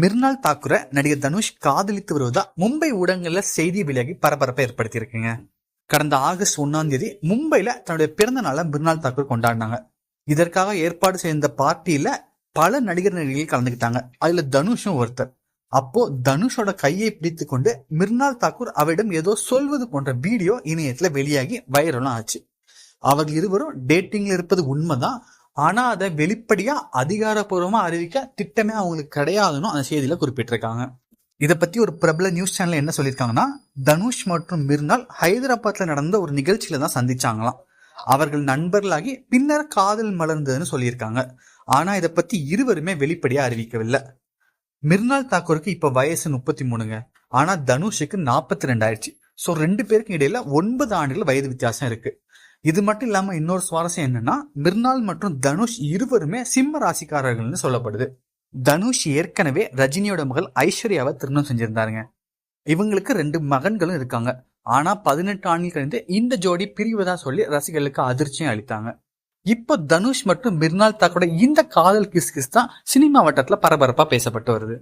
மிர்னால் தாக்குரை நடிகர் தனுஷ் காதலித்து வருவதா மும்பை ஊடகங்கள்ல செய்தி வெளியாகி பரபரப்பை ஏற்படுத்தியிருக்குங்க. கடந்த ஆகஸ்ட் ஒன்னாம் தேதி மும்பைல தன்னுடைய பிறந்த நாளை மிர்னால் தாக்கூர் கொண்டாடினாங்க. இதற்காக ஏற்பாடு செய்த பார்ட்டியில பல நடிகர் நடிகைகள் கலந்துக்கிட்டாங்க. அதுல தனுஷும் ஒருத்தர். அப்போ தனுஷோட கையை பிடித்து கொண்டு மிர்னால் தாக்கூர் அவரிடம் ஏதோ சொல்வது போன்ற வீடியோ இணையத்துல வெளியாகி வைரலும் ஆச்சு. அவர்கள் இருவரும் டேட்டிங்ல இருப்பது உண்மைதான். ஆனால் அதை வெளிப்படையாக அதிகாரப்பூர்வமாக அறிவிக்க திட்டமே அவங்களுக்கு கிடையாதுன்னு அந்த செய்தியில் குறிப்பிட்டிருக்காங்க. இதை பற்றி ஒரு பிரபல நியூஸ் சேனல் என்ன சொல்லியிருக்காங்கன்னா தனுஷ் மற்றும் மிர்னால் ஹைதராபாத்தில் நடந்த ஒரு நிகழ்ச்சியில தான் சந்திச்சாங்களாம். அவர்கள் நண்பர்களாகி பின்னர் காதல் மலர்ந்ததுன்னு சொல்லியிருக்காங்க. ஆனால் இதை பற்றி இருவருமே வெளிப்படையாக அறிவிக்கவில்லை. மிர்னால் தாக்கூருக்கு இப்போ வயசு முப்பத்தி மூணுங்க ஆனால் தனுஷுக்கு நாற்பத்தி ரெண்டாயிடுச்சு. ஸோ ரெண்டு பேருக்கு இடையில ஒன்பது ஆண்டுகள் வயது வித்தியாசம் இருக்கு. இது மட்டும் இல்லாமல் இன்னொரு சுவாரஸ்யம் என்னன்னா மிர்னால் மற்றும் தனுஷ் இருவருமே சிம்ம ராசிக்காரர்கள்னு சொல்லப்படுது. தனுஷ் ஏற்கனவே ரஜினியோட மகள் ஐஸ்வர்யாவை திருமணம் செஞ்சிருந்தாருங்க. இவங்களுக்கு ரெண்டு மகன்களும் இருக்காங்க. ஆனா பதினெட்டு ஆண்டுகள் கழிந்து இந்த ஜோடி பிரிவதா சொல்லி ரசிகர்களுக்கு அதிர்ச்சியும் அளித்தாங்க. இப்போ தனுஷ் மற்றும் மிர்னால் தாக்கோட இந்த காதல் கிஸ் கிஸ் தான் சினிமா வட்டத்துல பரபரப்பா பேசப்பட்டு வருது.